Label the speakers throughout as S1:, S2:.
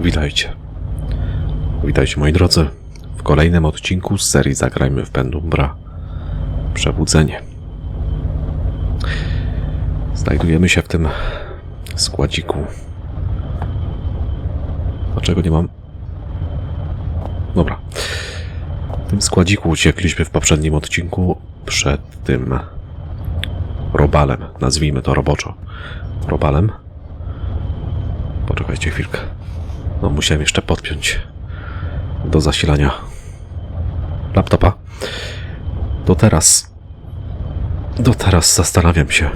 S1: Witajcie. Witajcie moi drodzy w kolejnym odcinku z serii Zagrajmy w Pendumbra. Przebudzenie. Znajdujemy się w tym składziku. Dlaczego nie mam? Dobra. W tym składziku uciekliśmy w poprzednim odcinku przed tym robalem. Nazwijmy to roboczo. Robalem. Poczekajcie chwilkę. No, musiałem jeszcze podpiąć do zasilania laptopa. Do teraz. Do teraz zastanawiam się,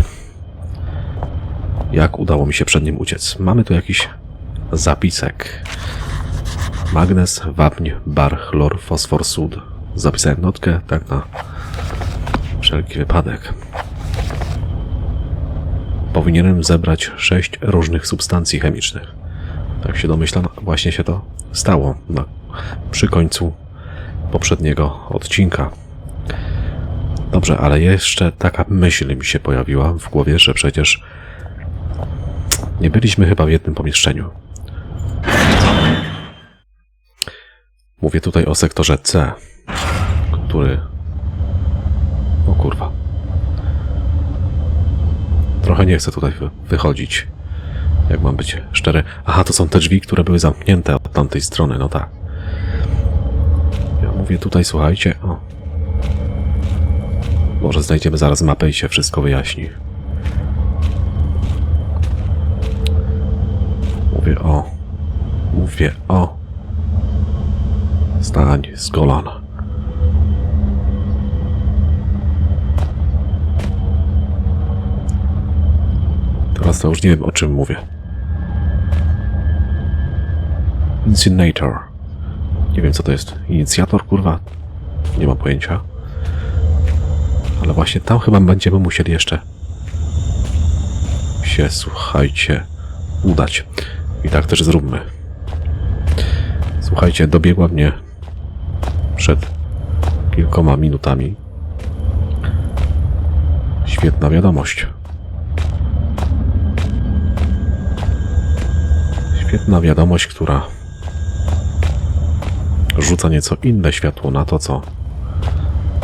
S1: jak udało mi się przed nim uciec. Mamy tu jakiś zapisek. Magnes, wapń, bar, chlor, fosfor, sód. Zapisałem notkę, tak na wszelki wypadek. Powinienem zebrać sześć różnych substancji chemicznych. Tak się domyślam, właśnie się to stało na, przy końcu poprzedniego odcinka. Dobrze, ale jeszcze taka myśl mi się pojawiła w głowie, że przecież nie byliśmy chyba w jednym pomieszczeniu. Mówię tutaj o sektorze C, który. O kurwa. Trochę nie chcę tutaj wy- wychodzić. Jak mam być szczery. Aha, to są te drzwi, które były zamknięte od tamtej strony, no tak. Ja mówię tutaj, słuchajcie, o. Może znajdziemy zaraz mapę i się wszystko wyjaśni. Mówię o. Mówię o. Stań z kolan. Teraz to już nie wiem o czym mówię. Incinerator. Nie wiem co to jest. Inicjator, kurwa? Nie mam pojęcia. Ale właśnie tam chyba będziemy musieli jeszcze się, słuchajcie, udać. I tak też zróbmy. Słuchajcie, dobiegła mnie przed kilkoma minutami świetna wiadomość. Świetna wiadomość, która rzuca nieco inne światło na to, co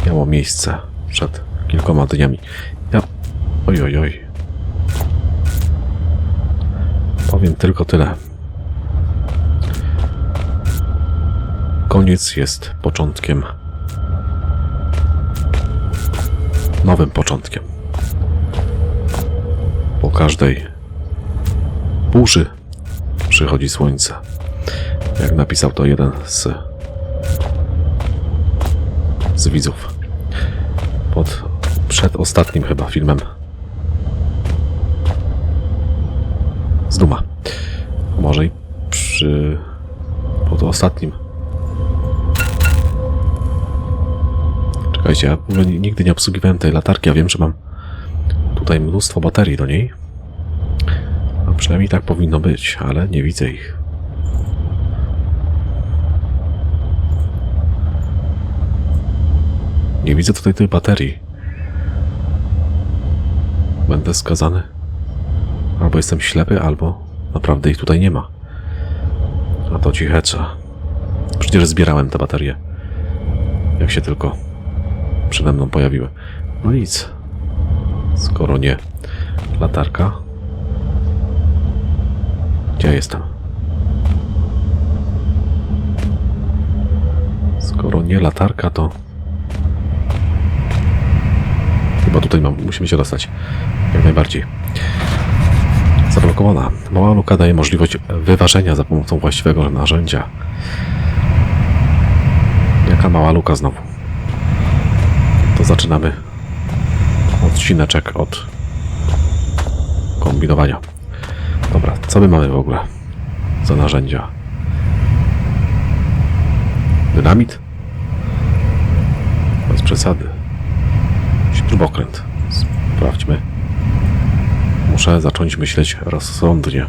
S1: miało miejsce przed kilkoma dniami. Ja. Oj, oj, oj. Powiem tylko tyle. Koniec jest początkiem. Nowym początkiem. Po każdej burzy przychodzi słońce. Jak napisał to jeden z, z widzów. Pod przedostatnim chyba filmem z Duma. Może i przy pod ostatnim. Czekajcie, ja nigdy nie obsługiwałem tej latarki, ja wiem, że mam tutaj mnóstwo baterii do niej. A przynajmniej tak powinno być, ale nie widzę ich. Nie widzę tutaj tych baterii. Będę skazany. Albo jestem ślepy, albo naprawdę ich tutaj nie ma. A to cichecza. Przecież zbierałem te baterie. Jak się tylko przede mną pojawiły. No nic. Skoro nie latarka. Gdzie jestem? Skoro nie latarka, to... Chyba tutaj mam, musimy się dostać. Jak najbardziej. Zablokowana. Mała luka daje możliwość wyważenia za pomocą właściwego narzędzia. Jaka mała luka znowu? To zaczynamy odcineczek od kombinowania. Dobra, co my mamy w ogóle za narzędzia? Dynamit? Bez przesady. Śrubokręt. Sprawdźmy. Muszę zacząć myśleć rozsądnie.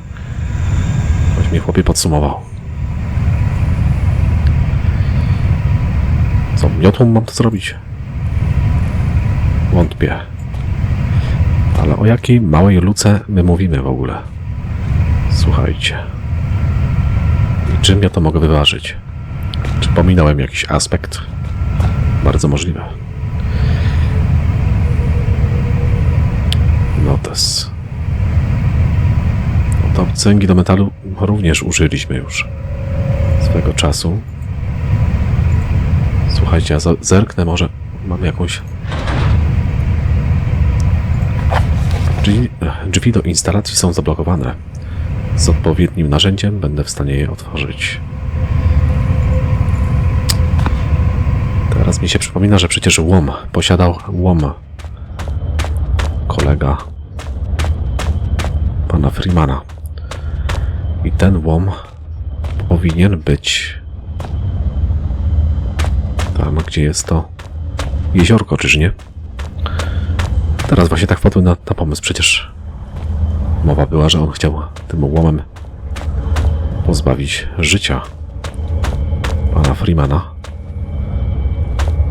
S1: Choć mnie chłopie podsumował. Co, miotłą mam to zrobić? Wątpię. Ale o jakiej małej luce my mówimy w ogóle? Słuchajcie. czym ja to mogę wyważyć? Czy pominąłem jakiś aspekt? Bardzo możliwe. Notes. No to cęgi do metalu również użyliśmy już swego czasu. Słuchajcie, ja zerknę, może mam jakąś... Drzwi, drzwi do instalacji są zablokowane. Z odpowiednim narzędziem będę w stanie je otworzyć. Teraz mi się przypomina, że przecież łom posiadał łom kolega pana Freemana. I ten łom powinien być tam, gdzie jest to jeziorko, czyż nie? Teraz właśnie tak wpadłem na, na pomysł. Przecież mowa była, że on chciał tym łomem pozbawić życia pana Freemana.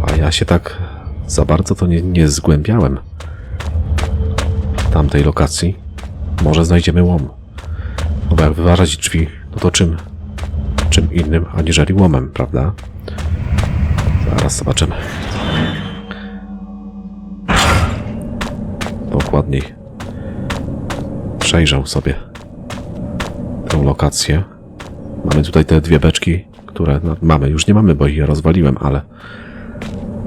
S1: A ja się tak za bardzo to nie, nie zgłębiałem tamtej lokacji. Może znajdziemy łom. No bo jak wyważać drzwi, no to czym? Czym innym aniżeli łomem, prawda? Zaraz zobaczymy. Dokładniej przejrzał sobie tę lokację. Mamy tutaj te dwie beczki, które no, mamy. Już nie mamy, bo je rozwaliłem, ale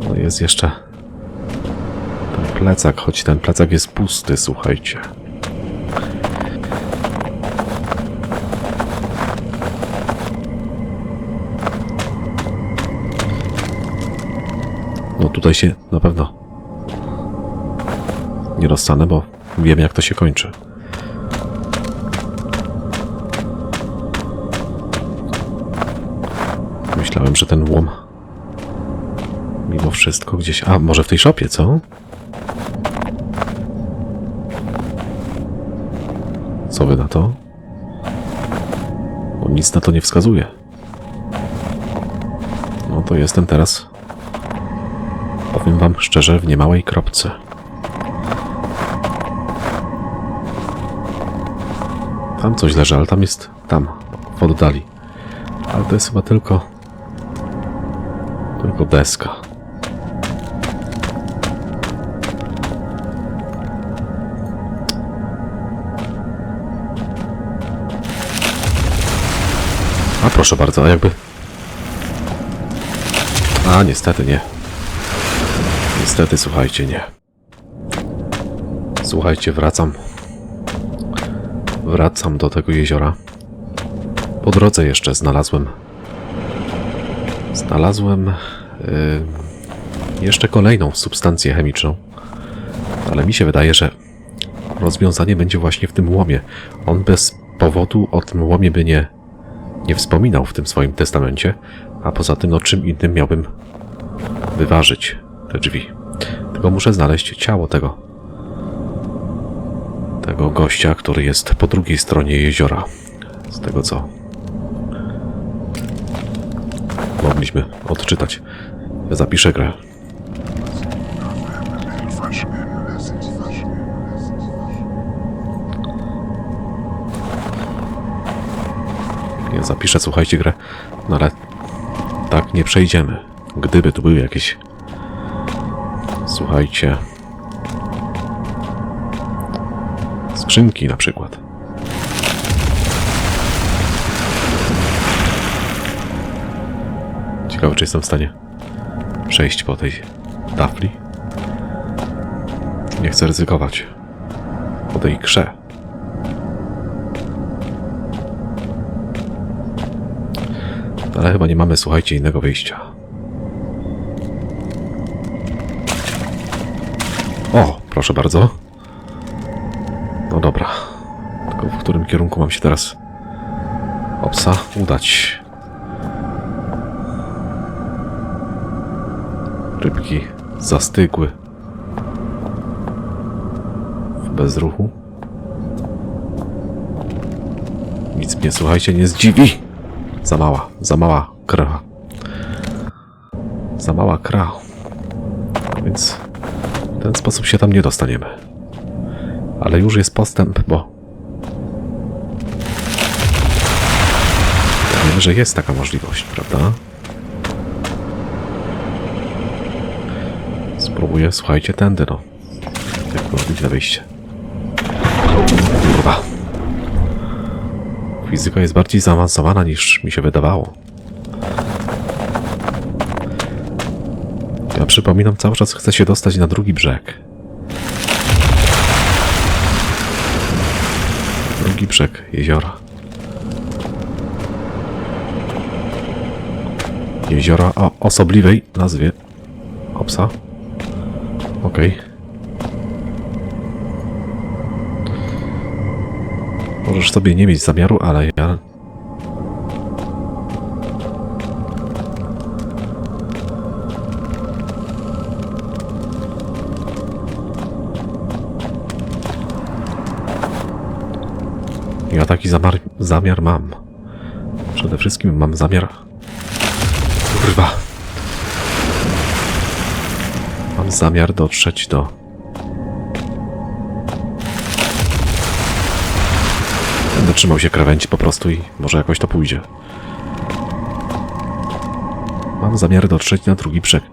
S1: no jest jeszcze ten plecak, choć ten plecak jest pusty, słuchajcie. Tutaj się na pewno nie rozstanę, bo wiem jak to się kończy. Myślałem, że ten łom mimo wszystko gdzieś... A, może w tej szopie, co? Co wy na to? Bo nic na to nie wskazuje. No to jestem teraz, powiem wam szczerze, w niemałej kropce. Tam coś leży, ale tam jest... tam, w oddali. Ale to jest chyba tylko... tylko deska. A proszę bardzo, a jakby... A, niestety nie. Niestety, słuchajcie, nie. Słuchajcie, wracam. Wracam do tego jeziora. Po drodze jeszcze znalazłem. Znalazłem y, jeszcze kolejną substancję chemiczną. Ale mi się wydaje, że rozwiązanie będzie właśnie w tym łomie. On bez powodu o tym łomie by nie, nie wspominał w tym swoim testamencie. A poza tym, no czym innym miałbym wyważyć te drzwi. Tylko muszę znaleźć ciało tego tego gościa, który jest po drugiej stronie jeziora. Z tego co mogliśmy odczytać. Ja zapiszę grę. Ja zapiszę, słuchajcie, grę. No ale tak nie przejdziemy. Gdyby tu były jakieś. Słuchajcie. Skrzynki na przykład. Ciekawe, czy jestem w stanie przejść po tej tafli. Nie chcę ryzykować. Po tej krze. Ale chyba nie mamy, słuchajcie, innego wyjścia. O, proszę bardzo. No dobra. Tylko w którym kierunku mam się teraz obsa udać? Rybki zastygły w bezruchu. Nic mnie, słuchajcie, nie zdziwi. Za mała, za mała kra. Za mała kra. Więc ten sposób się tam nie dostaniemy. Ale już jest postęp, bo wiemy, że jest taka możliwość, prawda? Spróbuję, słuchajcie, tędy, no. Jak robić na wyjście. Kurwa. Fizyka jest bardziej zaawansowana niż mi się wydawało. Ja przypominam, cały czas chcę się dostać na drugi brzeg. Drugi brzeg jeziora. Jeziora o osobliwej nazwie. Opsa. Okej. Możesz sobie nie mieć zamiaru, ale ja... Ja taki zamiar, zamiar mam. Przede wszystkim mam zamiar... Kurwa. Mam zamiar dotrzeć do... Będę trzymał się krawędzi po prostu i może jakoś to pójdzie. Mam zamiar dotrzeć na drugi brzeg.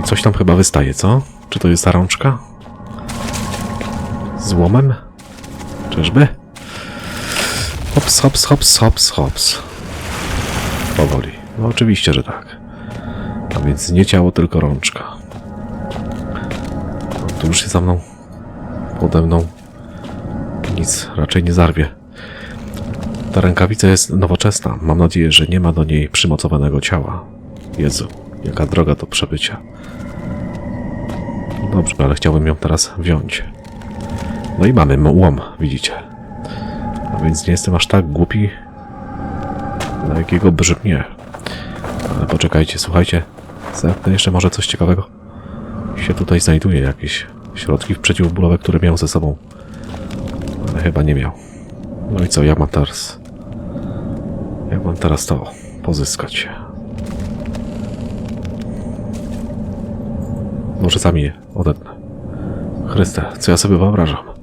S1: I coś tam chyba wystaje, co? Czy to jest ta rączka? Z łomem? Czyżby? Hops, hops, hops, hops, hops. Powoli. No oczywiście, że tak. A więc nie ciało, tylko rączka. No, tu już się za mną, pode mną nic raczej nie zarwie. Ta rękawica jest nowoczesna. Mam nadzieję, że nie ma do niej przymocowanego ciała. Jezu, jaka droga do przebycia. Dobrze, ale chciałbym ją teraz wziąć. No i mamy łom, widzicie. A więc nie jestem aż tak głupi, na jakiego brzmię. Ale poczekajcie, słuchajcie. Zerknę jeszcze może coś ciekawego. Się tutaj znajduje jakieś środki przeciwbólowe, które miał ze sobą. Ale chyba nie miał. No i co, jak mam teraz... Jak mam teraz to pozyskać? Może sami je odetnę. Chryste, co ja sobie wyobrażam?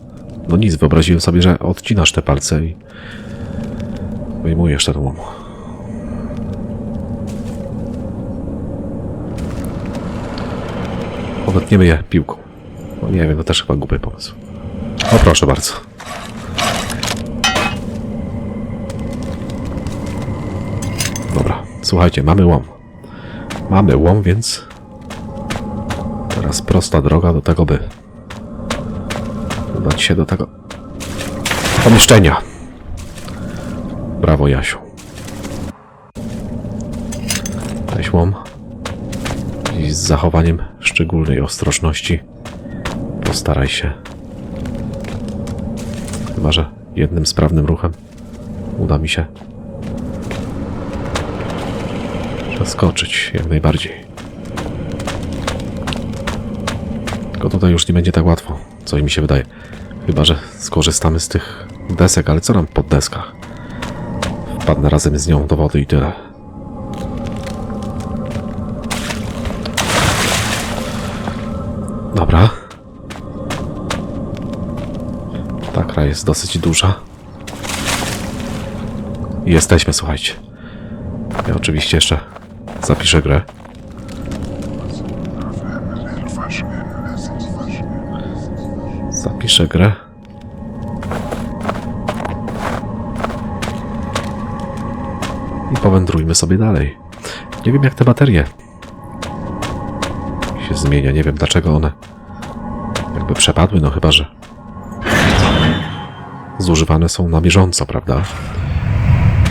S1: No nic, wyobraziłem sobie, że odcinasz te palce i wyjmujesz ten łom. Odetniemy je piłką. No nie wiem, to też chyba głupi pomysł. O proszę bardzo. Dobra, słuchajcie, mamy łom. Mamy łom, więc teraz prosta droga do tego, by udać się do tego pomieszczenia. Brawo, Jasiu. Weź łom i z zachowaniem szczególnej ostrożności postaraj się. Chyba, że jednym sprawnym ruchem uda mi się przeskoczyć jak najbardziej. Tylko tutaj już nie będzie tak łatwo, co mi się wydaje. Chyba, że skorzystamy z tych desek, ale co nam pod deskach? Wpadnę razem z nią do wody i tyle. Dobra. Ta kra jest dosyć duża. Jesteśmy, słuchajcie. Ja oczywiście jeszcze zapiszę grę. Zapiszę grę. I powędrujmy sobie dalej. Nie wiem jak te baterie się zmienia. Nie wiem dlaczego one jakby przepadły, no chyba że zużywane są na bieżąco, prawda?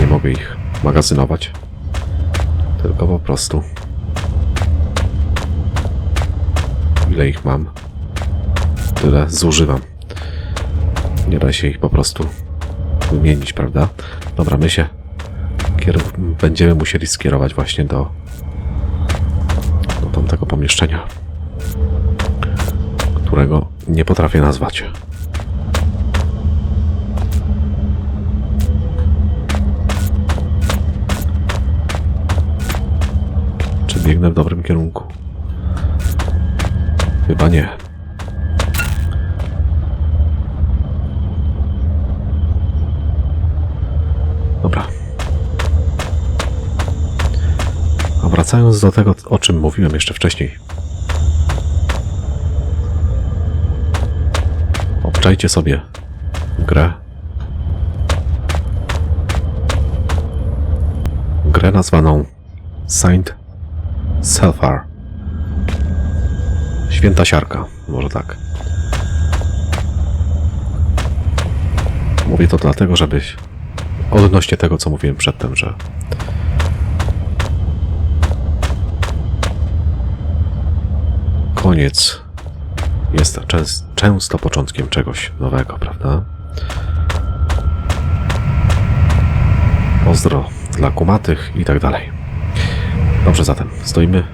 S1: Nie mogę ich magazynować. Tylko po prostu ile ich mam, tyle zużywam. Nie da się ich po prostu wymienić, prawda? Dobra, my się będziemy musieli skierować właśnie do, do tamtego pomieszczenia, którego nie potrafię nazwać. Czy biegnę w dobrym kierunku? Chyba nie. Dobra. Wracając do tego, o czym mówiłem jeszcze wcześniej. Obczajcie sobie grę. Grę nazwaną Saint Selfar. Święta siarka, może tak. Mówię to dlatego, żebyś odnośnie tego, co mówiłem przedtem, że koniec jest częs- często początkiem czegoś nowego, prawda? Pozdro dla kumatych i tak dalej. Dobrze zatem, stoimy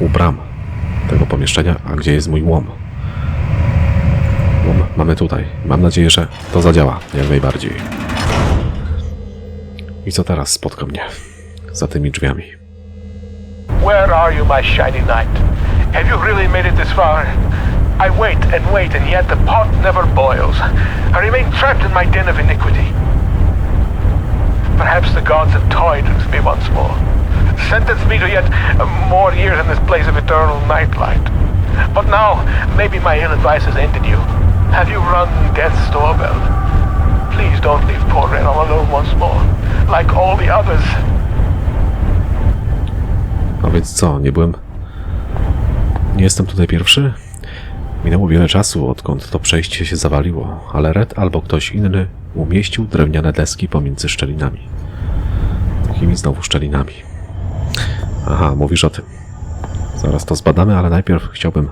S1: u bram tego pomieszczenia, a gdzie jest mój łom? Łom mamy tutaj. Mam nadzieję, że to zadziała jak najbardziej. I co teraz spotka mnie za tymi drzwiami?
S2: Where are you, my shiny knight? Have you really made it this far? I wait and wait, and yet the pot never boils. I remain trapped in my den of iniquity. Perhaps the gods have toyed with me once more. Sentenced me to yet more years in this place of eternal nightlight. But now, maybe my ill advice has ended you. Have you run death's doorbell? Please don't leave poor Ren all alone once more, like all the others.
S1: A więc co, nie byłem. Nie jestem tutaj pierwszy? Minęło wiele czasu, odkąd to przejście się zawaliło, ale Red albo ktoś inny umieścił drewniane deski pomiędzy szczelinami. Takimi znowu szczelinami. Aha, mówisz o tym. Zaraz to zbadamy, ale najpierw chciałbym.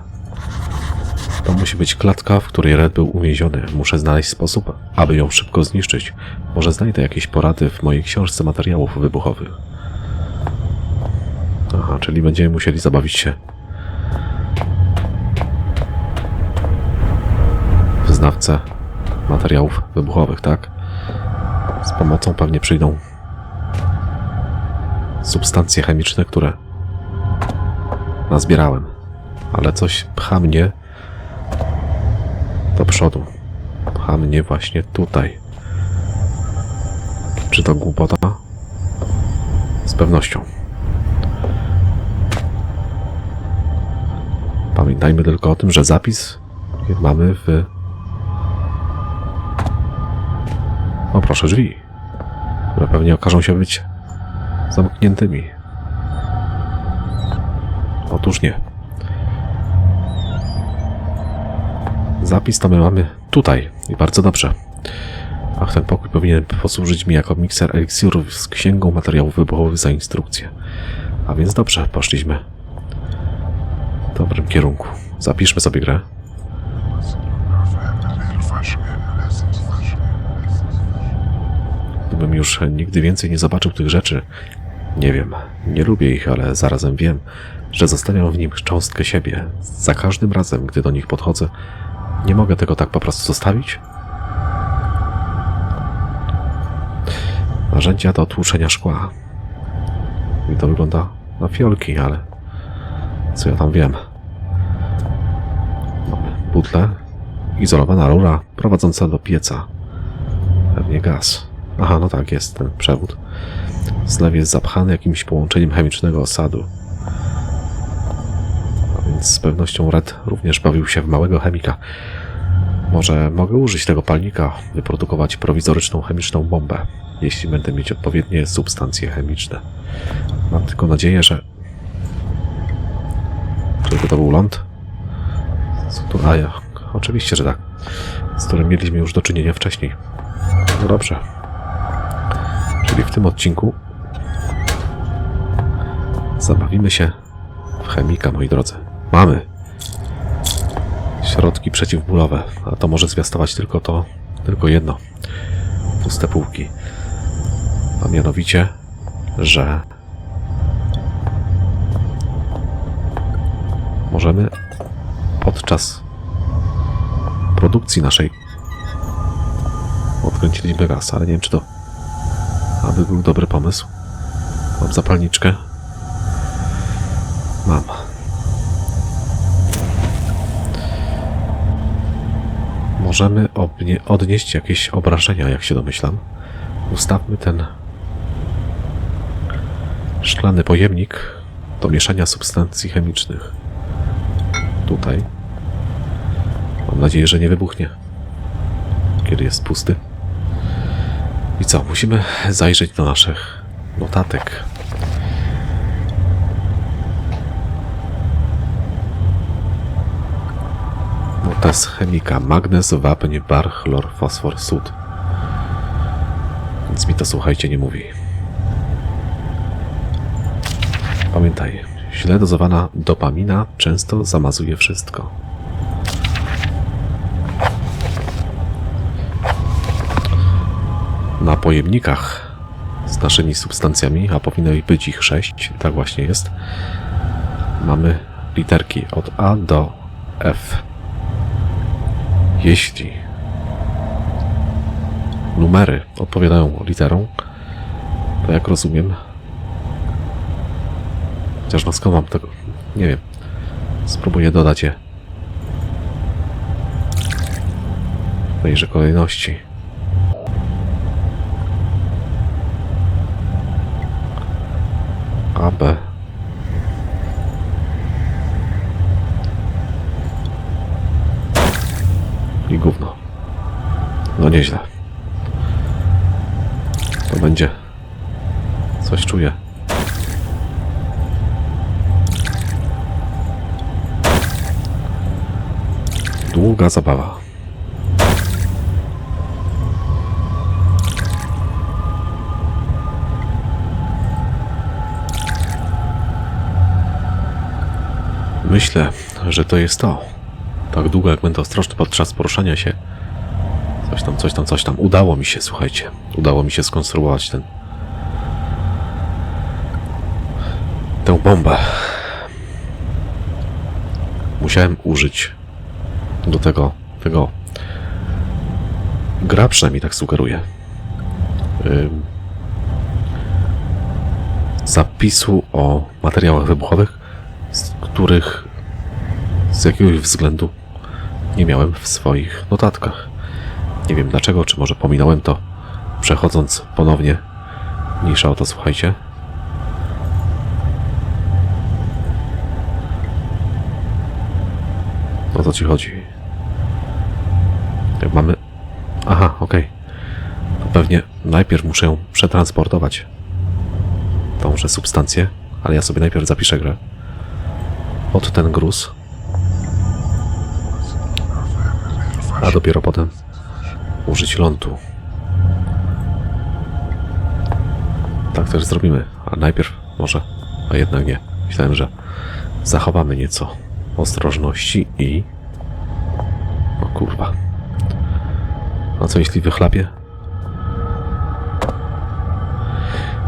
S1: To musi być klatka, w której Red był uwięziony. Muszę znaleźć sposób, aby ją szybko zniszczyć. Może znajdę jakieś porady w mojej książce materiałów wybuchowych. Aha, czyli będziemy musieli zabawić się znawcę materiałów wybuchowych, tak? Z pomocą pewnie przyjdą substancje chemiczne, które nazbierałem. Ale coś pcha mnie do przodu. Pcha mnie właśnie tutaj. Czy to głupota? Z pewnością. Pamiętajmy tylko o tym, że zapis mamy w. O proszę, drzwi, które pewnie okażą się być zamkniętymi. Otóż nie. Zapis to my mamy tutaj i bardzo dobrze. Ach, ten pokój powinien posłużyć mi jako mikser eliksirów z księgą materiałów wybuchowych za instrukcję. A więc dobrze, poszliśmy w dobrym kierunku. Zapiszmy sobie grę. Gdybym już nigdy więcej nie zobaczył tych rzeczy, nie wiem, nie lubię ich, ale zarazem wiem, że zostawiam w nim cząstkę siebie. Za każdym razem, gdy do nich podchodzę, nie mogę tego tak po prostu zostawić. Narzędzia do tłuczenia szkła. I to wygląda na fiolki, ale co ja tam wiem. Mamy butlę, izolowana rura prowadząca do pieca. Pewnie gaz. Aha, no tak, jest ten przewód. Zlew jest zapchany jakimś połączeniem chemicznego osadu. A więc z pewnością Red również bawił się w małego chemika. Może mogę użyć tego palnika, wyprodukować prowizoryczną chemiczną bombę, jeśli będę mieć odpowiednie substancje chemiczne. Mam tylko nadzieję, że... Czy to był ląd? A ja, oczywiście, że tak. Z którym mieliśmy już do czynienia wcześniej. No dobrze. Czyli w tym odcinku zabawimy się w chemika, moi drodzy. Mamy środki przeciwbólowe, a to może zwiastować tylko to, tylko jedno. Puste półki. A mianowicie, że możemy podczas produkcji naszej odkręciliśmy gaz, ale nie wiem czy to aby był dobry pomysł. Mam zapalniczkę. Mam. Możemy odnieść jakieś obrażenia, jak się domyślam. Ustawmy ten szklany pojemnik do mieszania substancji chemicznych. Tutaj. Mam nadzieję, że nie wybuchnie. Kiedy jest pusty. I co? Musimy zajrzeć do naszych notatek. Notes chemika. Magnez, wapń, bar, chlor, fosfor, sód. Nic mi to słuchajcie nie mówi. Pamiętaj, źle dozowana dopamina często zamazuje wszystko. Na pojemnikach z naszymi substancjami, a powinno być ich sześć, tak właśnie jest, mamy literki od A do F. Jeśli numery odpowiadają literom, to jak rozumiem, chociaż no skąd mam tego, nie wiem, spróbuję dodać je w tejże kolejności. B. I gówno. No nieźle. To będzie. Coś czuję. Długa zabawa. Myślę, że to jest to. Tak długo jak będę ostrożny podczas poruszania się. Coś tam, coś tam, coś tam. Udało mi się, słuchajcie. Udało mi się skonstruować ten. Tę bombę. Musiałem użyć do tego, tego. Gra przynajmniej tak sugeruje. Ym, zapisu o materiałach wybuchowych, z których z jakiegoś względu nie miałem w swoich notatkach. Nie wiem dlaczego, czy może pominąłem to przechodząc ponownie. Mniejsza o to, słuchajcie. O co ci chodzi? Jak mamy... Aha, okej. To pewnie najpierw muszę przetransportować. Tąże substancję, ale ja sobie najpierw zapiszę grę. Pod ten gruz. A dopiero potem użyć lądu. Tak też zrobimy, a najpierw może, a jednak nie. Myślałem, że zachowamy nieco ostrożności i... O kurwa. A co jeśli wychlapie?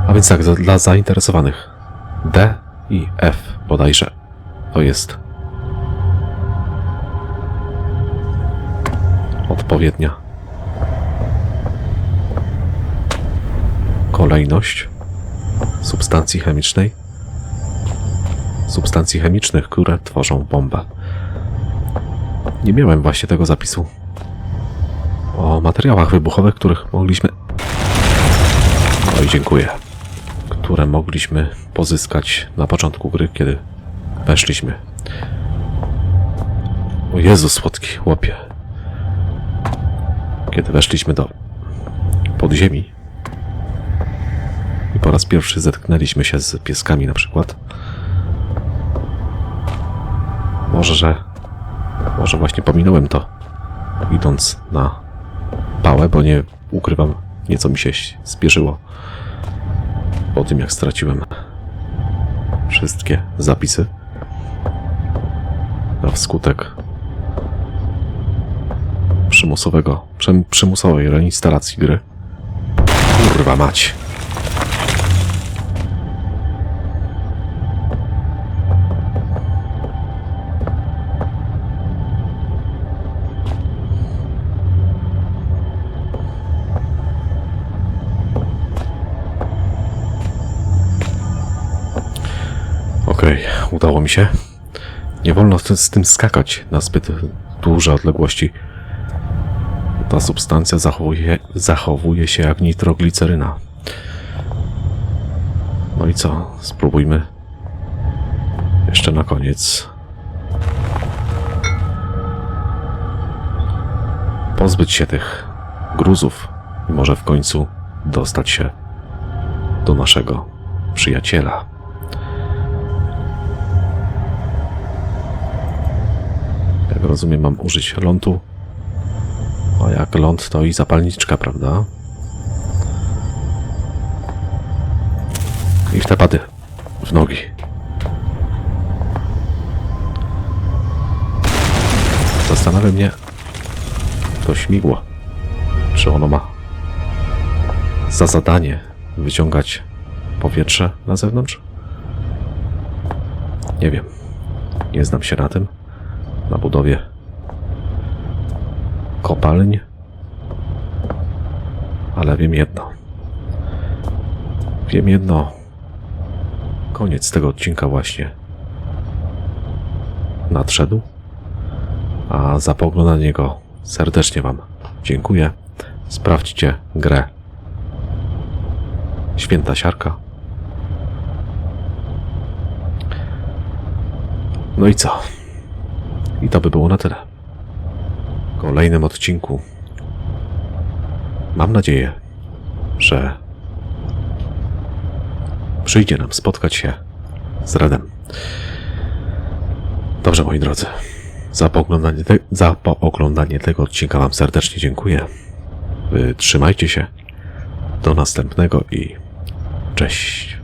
S1: A więc tak, dla zainteresowanych D i F bodajże to jest odpowiednia kolejność substancji chemicznej, substancji chemicznych, które tworzą bombę. Nie miałem właśnie tego zapisu o materiałach wybuchowych, których mogliśmy. No i dziękuję. Które mogliśmy pozyskać na początku gry, kiedy weszliśmy. O Jezu, słodki chłopie. Kiedy weszliśmy do podziemi i po raz pierwszy zetknęliśmy się z pieskami na przykład. Może, że... Może właśnie pominąłem to, idąc na pałę, bo nie ukrywam, nieco mi się spieszyło po tym, jak straciłem wszystkie zapisy na wskutek przymusowego, przem- przymusowej reinstalacji gry. Kurwa mać. Udało mi się. Nie wolno z tym skakać na zbyt duże odległości. Ta substancja zachowuje, zachowuje się jak nitrogliceryna. No i co? Spróbujmy jeszcze na koniec pozbyć się tych gruzów i może w końcu dostać się do naszego przyjaciela. Jak rozumiem, mam użyć lądu. A jak ląd, to i zapalniczka, prawda? I w te pady. W nogi. Zastanawia mnie to śmigło. Czy ono ma za zadanie wyciągać powietrze na zewnątrz? Nie wiem. Nie znam się na tym. Na budowie kopalń. Ale wiem jedno. Wiem jedno. Koniec tego odcinka właśnie nadszedł. A za poglądanie go serdecznie Wam dziękuję. Sprawdźcie grę Święta Siarka. No i co? I to by było na tyle. Kolejnym odcinku mam nadzieję, że przyjdzie nam spotkać się z Redem. Dobrze, moi drodzy. Za pooglądanie, te, za pooglądanie tego odcinka Wam serdecznie dziękuję. Trzymajcie się. Do następnego i cześć.